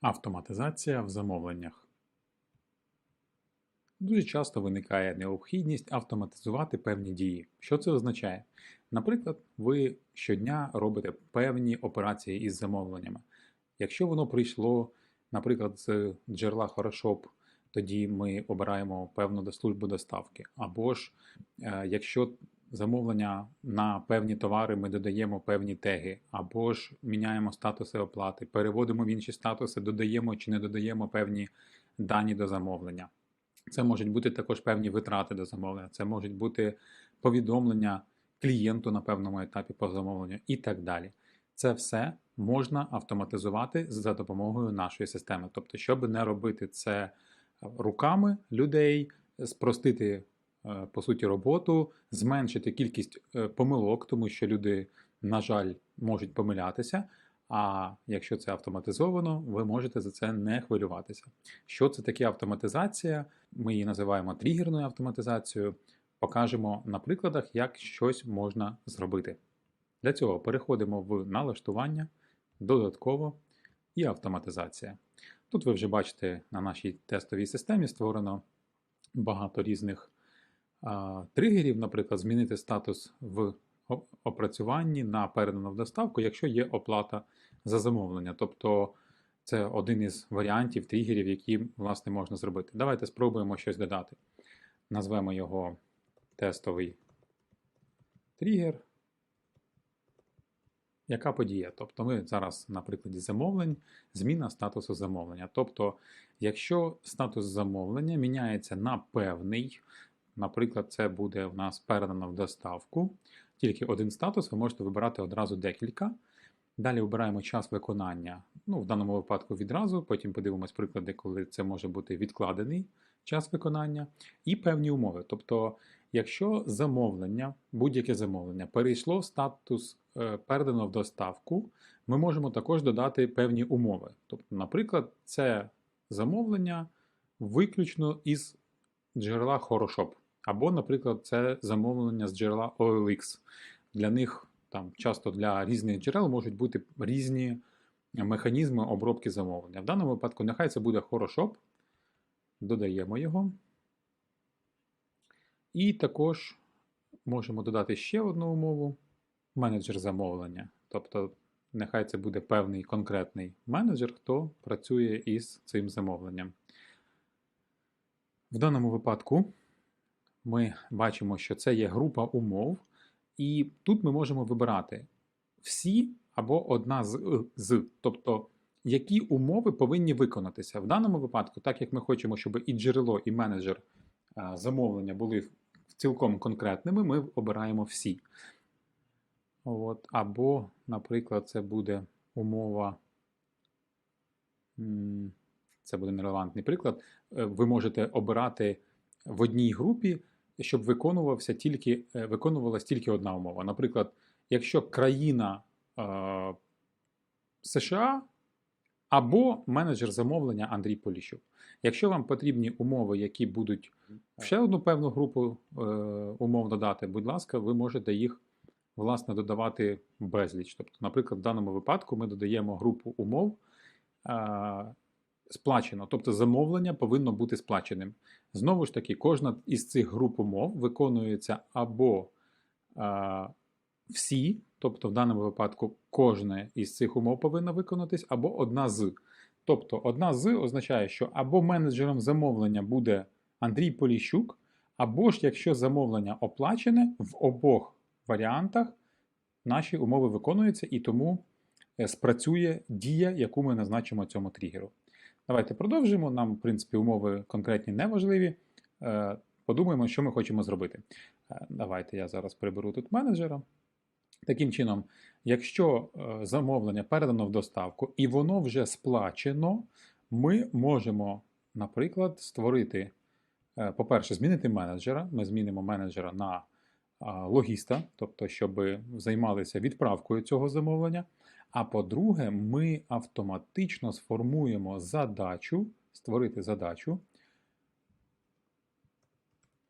Автоматизація в замовленнях. Дуже часто виникає необхідність автоматизувати певні дії. Що це означає? Наприклад, ви щодня робите певні операції із замовленнями. Якщо воно прийшло, наприклад, з джерела Хорошоп, тоді ми обираємо певну службу доставки. Або ж, е, якщо замовлення на певні товари, ми додаємо певні теги, або ж міняємо статуси оплати, переводимо в інші статуси, додаємо чи не додаємо певні дані до замовлення. Це можуть бути також певні витрати до замовлення, це можуть бути повідомлення клієнту на певному етапі по замовленню і так далі. Це все можна автоматизувати за допомогою нашої системи. Тобто, щоб не робити це руками людей, спростити по суті роботу, зменшити кількість е, помилок, тому що люди, на жаль, можуть помилятися. А якщо це автоматизовано, ви можете за це не хвилюватися. Що це таке автоматизація? Ми її називаємо тригерною автоматизацією. Покажемо на прикладах, як щось можна зробити. Для цього переходимо в налаштування, додатково і автоматизація. Тут ви вже бачите на нашій тестовій системі створено багато різних тригерів, наприклад, змінити статус в опрацюванні на передану в доставку, якщо є оплата за замовлення. Тобто це один із варіантів тригерів, які власне можна зробити. Давайте спробуємо щось додати. Назвемо його тестовий тригер. Яка подія? Тобто ми зараз на прикладі замовлень, зміна статусу замовлення. Тобто, якщо статус замовлення міняється на певний, наприклад, це буде у нас передано в доставку, тільки один статус, ви можете вибирати одразу декілька. Далі обираємо час виконання. Ну, в даному випадку відразу, потім подивимось приклади, коли це може бути відкладений час виконання, і певні умови. Тобто, якщо замовлення, будь-яке замовлення перейшло в статус е, передано в доставку, ми можемо також додати певні умови. Тобто, наприклад, це замовлення виключно із джерела Хорошоп. Або, наприклад, це замовлення з джерела OLX. Для них там часто для різних джерел можуть бути різні механізми обробки замовлення. В даному випадку нехай це буде Хорошоп. Додаємо його. І також можемо додати ще одну умову менеджер замовлення. Тобто, нехай це буде певний конкретний менеджер, хто працює із цим замовленням. В даному випадку ми бачимо, що це є група умов, і тут ми можемо вибирати всі або одна з, е, з. Тобто, які умови повинні виконатися. В даному випадку, так як ми хочемо, щоб і джерело, і менеджер замовлення були цілком конкретними, ми обираємо всі. От, або, наприклад, це буде умова. Це буде нерелевантний приклад. Е, Ви можете обирати в одній групі, щоб виконувався тільки, е, виконувалась тільки одна умова. Наприклад, якщо країна е, США або менеджер замовлення Андрій Поліщук. Якщо вам потрібні умови, які будуть ще одну певну групу е, умов додати, будь ласка, ви можете їх власне додавати безліч. Тобто, наприклад, в даному випадку ми додаємо групу умов е, сплачено, тобто замовлення повинно бути сплаченим. Знову ж таки, кожна із цих груп умов виконується або е, всі, тобто в даному випадку кожна із цих умов повинна виконатись, або одна з. Тобто, одна з означає, що або менеджером замовлення буде Андрій Поліщук, або ж якщо замовлення оплачене, в обох варіантах наші умови виконуються і тому е, спрацює дія, яку ми назначимо цьому тригеру. Давайте продовжимо. Нам, в принципі, умови конкретні не важливі. Е, Подумаємо, що ми хочемо зробити. Е, Давайте я зараз приберу тут менеджера. Таким чином, якщо е, замовлення передано в доставку і воно вже сплачено, ми можемо, наприклад, створити, по-перше, змінити менеджера. Ми змінимо менеджера на логіста, тобто, щоб займалися відправкою цього замовлення. А по-друге, ми автоматично сформуємо задачу, створити задачу,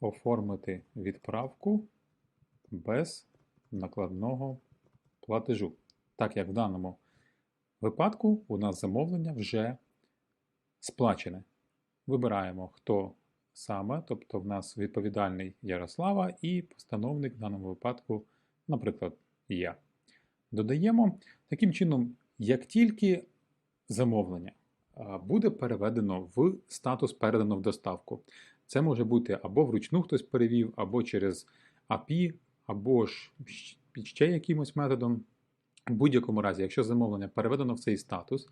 оформити відправку без накладного платежу. Так як в даному випадку у нас замовлення вже сплачене. Вибираємо, хто саме, тобто в нас відповідальний Ярослава і постановник в даному випадку, наприклад, я. Додаємо таким чином, як тільки замовлення буде переведено в статус передано в доставку. Це може бути або вручну хтось перевів, або через API, або ж під ще якимось методом. В будь-якому разі, якщо замовлення переведено в цей статус,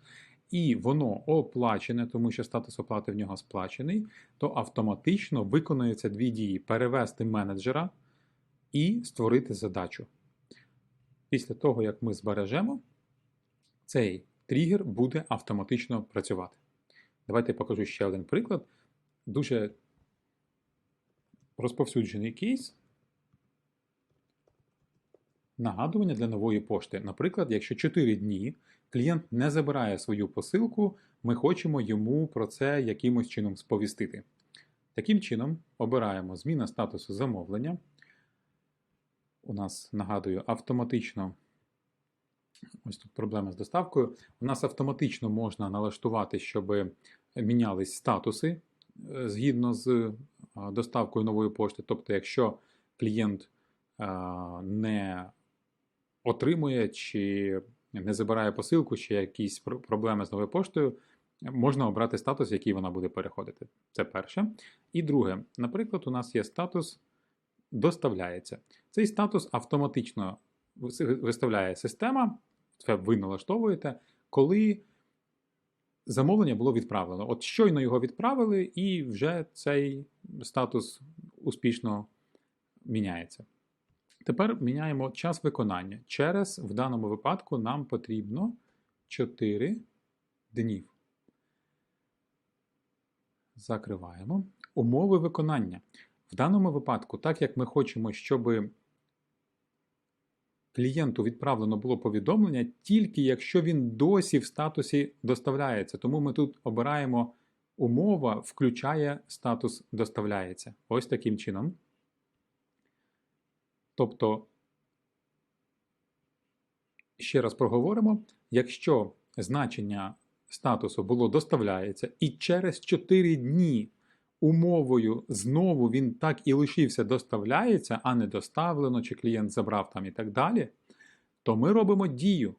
і воно оплачене, тому що статус оплати в нього сплачений, то автоматично виконуються дві дії: перевести менеджера і створити задачу. Після того, як ми збережемо, цей тригер буде автоматично працювати. Давайте я покажу ще один приклад. Дуже розповсюджений кейс. Нагадування для нової пошти. Наприклад, якщо 4 дні клієнт не забирає свою посилку, ми хочемо йому про це якимось чином сповістити. Таким чином, обираємо зміна статусу замовлення. У нас, нагадую, автоматично. Ось тут проблема з доставкою. У нас автоматично можна налаштувати, щоб мінялись статуси е, згідно з доставкою нової пошти. Тобто, якщо клієнт не отримує чи не забирає посилку, чи якісь проблеми з новою поштою, можна обрати статус, який вона буде переходити. Це перше. І друге, наприклад, у нас є статус доставляється. Цей статус автоматично виставляє система, це ви налаштовуєте, коли замовлення було відправлено. От щойно його відправили, і вже цей статус успішно міняється. Тепер міняємо час виконання. Через, в даному випадку, нам потрібно 4 днів. Закриваємо. Умови виконання. В даному випадку, так як ми хочемо, щоб клієнту відправлено було повідомлення, тільки якщо він досі в статусі доставляється. Тому ми тут обираємо умова, включає статус доставляється. Ось таким чином. Тобто, ще раз проговоримо, якщо значення статусу було доставляється, і через 4 дні умовою знову він так і лишився доставляється, а не доставлено, чи клієнт забрав там і так далі, то ми робимо дію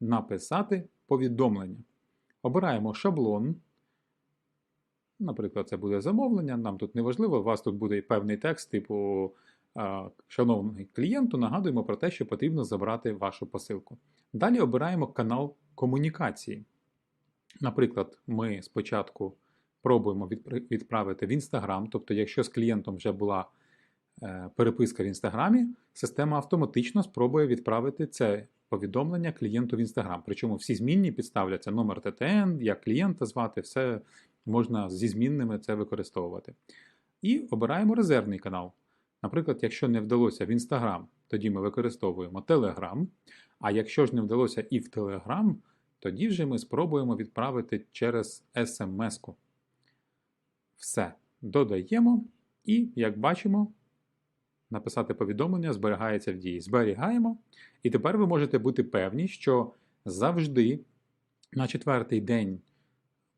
написати повідомлення. Обираємо шаблон. Наприклад, це буде замовлення, нам тут не важливо, у вас тут буде певний текст, типу, шановний клієнту, нагадуємо про те, що потрібно забрати вашу посилку. Далі обираємо канал комунікації. Наприклад, ми спочатку пробуємо відправити в Instagram, тобто, якщо з клієнтом вже була е, переписка в Інстаграмі, система автоматично спробує відправити це повідомлення клієнту в Instagram. Причому всі змінні підставляться номер ТТН, як клієнта звати, все можна зі змінними це використовувати. І обираємо резервний канал. Наприклад, якщо не вдалося в Instagram, тоді ми використовуємо Telegram. А якщо ж не вдалося і в Telegram, тоді вже ми спробуємо відправити через SMS-ку. Все додаємо, і, як бачимо, написати повідомлення зберігається в дії. Зберігаємо. І тепер ви можете бути певні, що завжди на четвертий день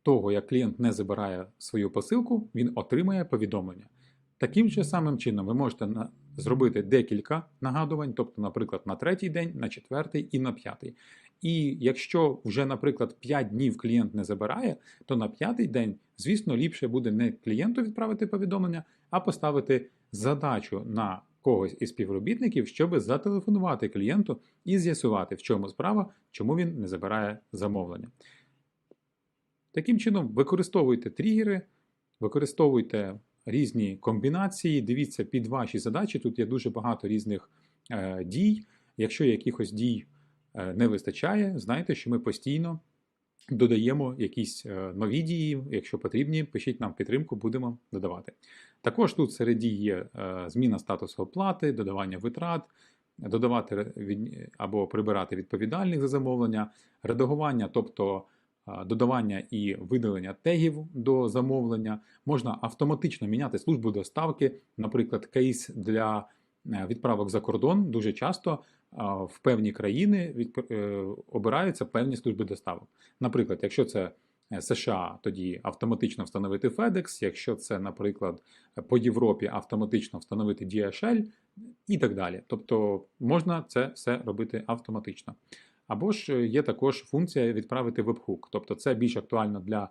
того, як клієнт не забирає свою посилку, він отримає повідомлення. Таким же самим чином ви можете зробити декілька нагадувань, тобто, наприклад, на третій день, на четвертий і на п'ятий. І якщо вже, наприклад, 5 днів клієнт не забирає, то на п'ятий день, звісно, ліпше буде не клієнту відправити повідомлення, а поставити задачу на когось із співробітників, щоб зателефонувати клієнту і з'ясувати, в чому справа, чому він не забирає замовлення. Таким чином, використовуйте тригери, використовуйте різні комбінації, дивіться під ваші задачі. Тут є дуже багато різних е, дій. Якщо якихось дій не вистачає, знайте, що ми постійно додаємо якісь е, нові дії. Якщо потрібні, пишіть нам підтримку, будемо додавати. Також тут серед дій є е, зміна статусу оплати, додавання витрат, додавати від- або прибирати відповідальних за замовлення, редагування, тобто е, додавання і видалення тегів до замовлення. Можна автоматично міняти службу доставки, наприклад, кейс для е, відправок за кордон дуже часто в певні країни відп- е, обираються певні служби доставок. Наприклад, якщо це е, США, тоді автоматично встановити FedEx, якщо це, наприклад, по Європі автоматично встановити DHL і так далі. Тобто можна це все робити автоматично. Або ж е, є також функція відправити вебхук. Тобто це більш актуально для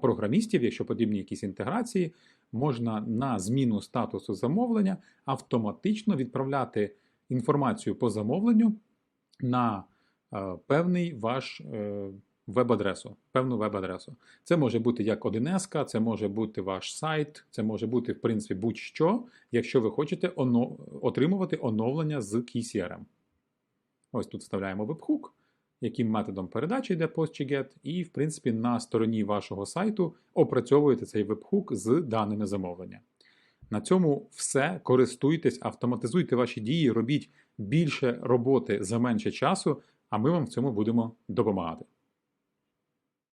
програмістів, якщо потрібні якісь інтеграції, можна на зміну статусу замовлення автоматично відправляти інформацію по замовленню на е, певний ваш е, веб-адресу, певну веб-адресу. Це може бути як 1С, це може бути ваш сайт, це може бути, в принципі, будь-що, якщо ви хочете отримувати оновлення з KeyCRM. Ось тут вставляємо вебхук, яким методом передачі йде post чи get, і, в принципі, на стороні вашого сайту опрацьовуєте цей вебхук з даними замовлення. На цьому все. Користуйтесь, автоматизуйте ваші дії, робіть більше роботи за менше часу, а ми вам в цьому будемо допомагати.